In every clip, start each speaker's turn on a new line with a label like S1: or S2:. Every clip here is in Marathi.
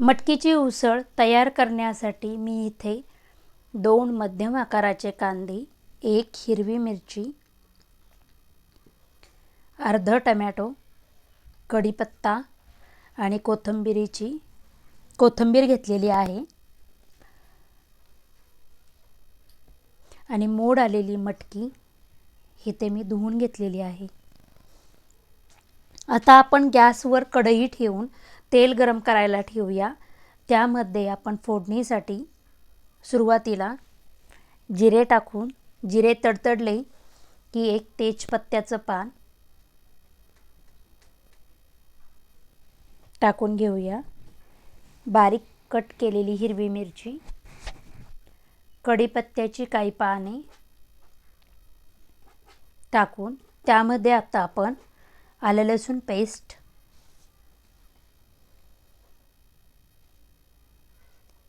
S1: मटकीची उसळ तयार करण्यासाठी मी इथे दोन मध्यम आकाराचे कांदे एक हिरवी मिरची अर्ध टमॅटो कढीपत्ता आणि कोथिंबिरीची कोथिंबीर घेतलेली आहे. आणि मोड आलेली मटकी इथे मी धुवून घेतलेली आहे. आता आपण गॅसवर कढई ठेवून तेल गरम करायला ठेवूया. त्यामध्ये आपण फोडणीसाठी सुरुवातीला जिरे टाकून जिरे तडतडले की एक तेजपत्त्याचं पान टाकून घेऊया. बारीक कट केलेली हिरवी मिरची कढीपत्त्याची काही पाने टाकून त्यामध्ये आता आपण आलं लसूण पेस्ट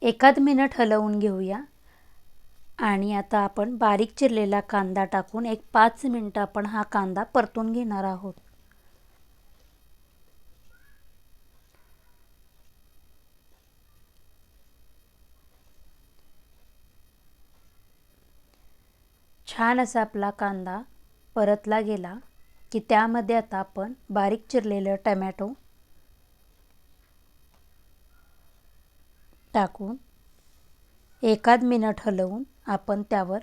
S1: एखाद मिनिट हलवून घेऊया. आणि आता आपण बारीक चिरलेला कांदा टाकून एक पाच मिनटं आपण हा कांदा परतून घेणार आहोत. छान असा आपला कांदा परतला गेला की त्यामध्ये आता आपण बारीक चिरलेलं टमॅटो टाकून एखाद मिनट हलवून आपण त्यावर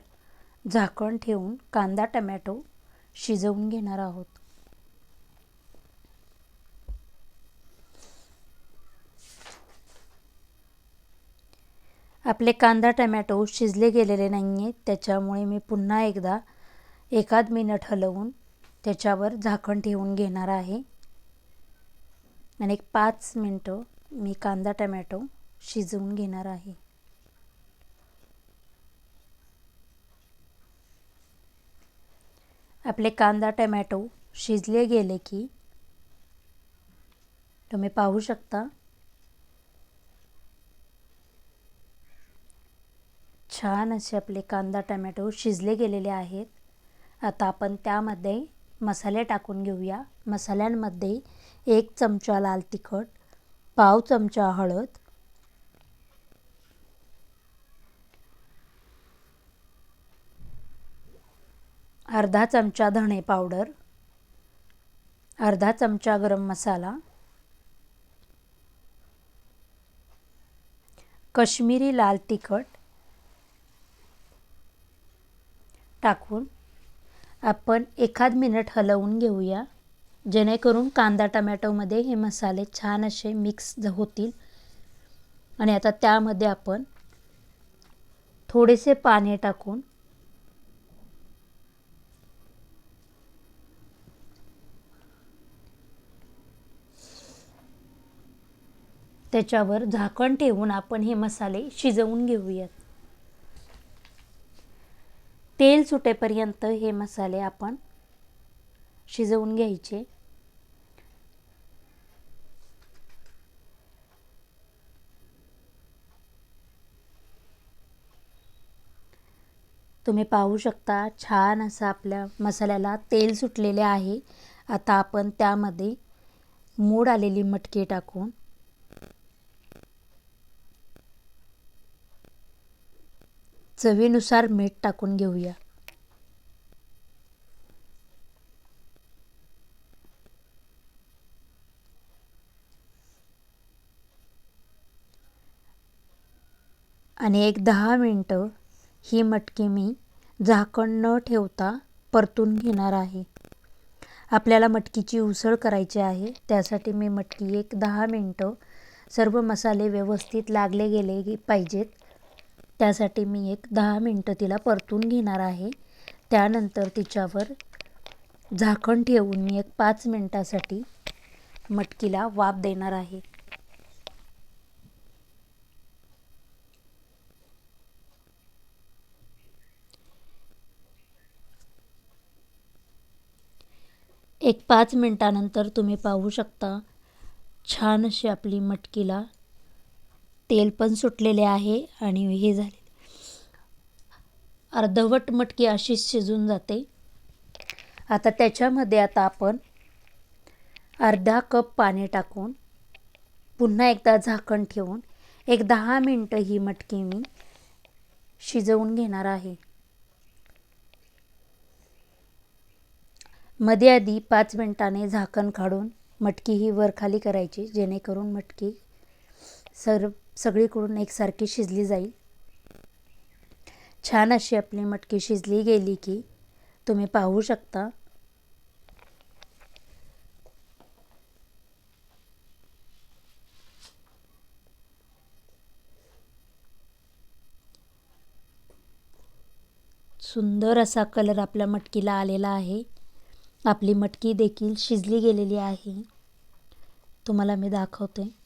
S1: झाकण ठेवून कांदा टमॅटो शिजवून घेणार आहोत. आपले कांदा टमॅटो शिजले गेलेले नाही आहेत त्याच्यामुळे मी पुन्हा एकदा एखाद मिनट हलवून त्याच्यावर झाकण ठेवून घेणार आहे. आणि एक पाच मिनटं मी कांदा टमॅटो शिजवून घेणार आहे. आपले कांदा टमॅटो शिजले गेले की तुम्ही पाहू शकता. छान असे आपले कांदा टमॅटो शिजले गेलेले आहेत. आता आपण त्यामध्ये मसाले टाकून घेऊया. मसाल्यांमध्ये एक चमचा लाल तिखट पाव चमचा हळद अर्धा चमचा धणे पावडर अर्धा चमचा गरम मसाला कश्मीरी लाल तिखट टाकून आपण एखाद मिनिट हलवून घेऊया. जेणेकरून कांदा टमॅटोमध्ये हे मसाले छान असे मिक्स होतील. आणि आता त्यामध्ये आपण थोडेसे पाणी टाकून त्याच्यावर झाकण ठेवून आपण हे मसाले शिजवून घेऊयात. तेल सुटेपर्यंत हे मसाले आपण शिजवून घ्यायचे. तुम्ही पाहू शकता छान असं आपल्या मसाल्याला तेल सुटलेले आहे. आता आपण त्यामध्ये मोड आलेली मटकी टाकून चवीनुसार मीठ टाकून घेऊया. आणि एक दहा मिनटं ही मटकी मी झाकण न ठेवता परतून घेणार आहे. आपल्याला मटकीची उसळ करायची आहे त्यासाठी मी मटकी एक दहा मिनटं सर्व मसाले व्यवस्थित लागले गेले पाहिजेत. त्यासाठी मी एक दहा मिनटं तिला परतून घेणार आहे. त्यानंतर तिच्यावर झाकण ठेवून मी एक पाच मिनटासाठी मटकीला वाफ देणार आहे. एक पाच मिनटानंतर तुम्ही पाहू शकता छान अशी आपली मटकीला तेल पण सुटलेले आहे आणि हे झाले. अर्धवट मटकी अशीच शिजून जाते. आता त्याच्यामध्ये आता आपण अर्धा कप पाणी टाकून पुन्हा एकदा झाकण ठेवून एक दहा मिनटं ही मटकी मी शिजवून घेणार आहे. मध्ये आधी पाच मिनटाने झाकण काढून मटकी ही वरखाली करायची जेणेकरून मटकी सर सगळीकडून एकसारखी शिजली जाईल. छान अशी आपली मटकी शिजली गेली की तुम्ही पाहू शकता. सुंदर असा कलर आपल्या मटकीला आलेला आहे. आपली मटकी देखील शिजली गेलेली आहे. तुम्हाला मी दाखवते.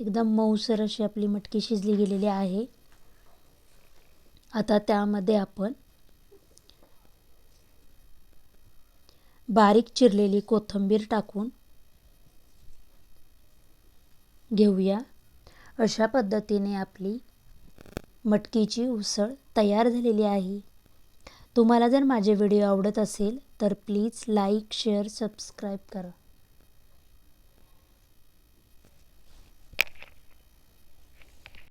S1: एकदम मऊसर अशी आपली मटकी शिजली गेलेली आहे. आता त्यामध्ये आपण बारीक चिरलेली कोथिंबीर टाकून घेऊया. अशा पद्धतीने आपली मटकीची उसळ तयार झालेली आहे. तुम्हाला जर माझे व्हिडिओ आवडत असेल तर प्लीज लाईक शेअर सबस्क्राईब करा.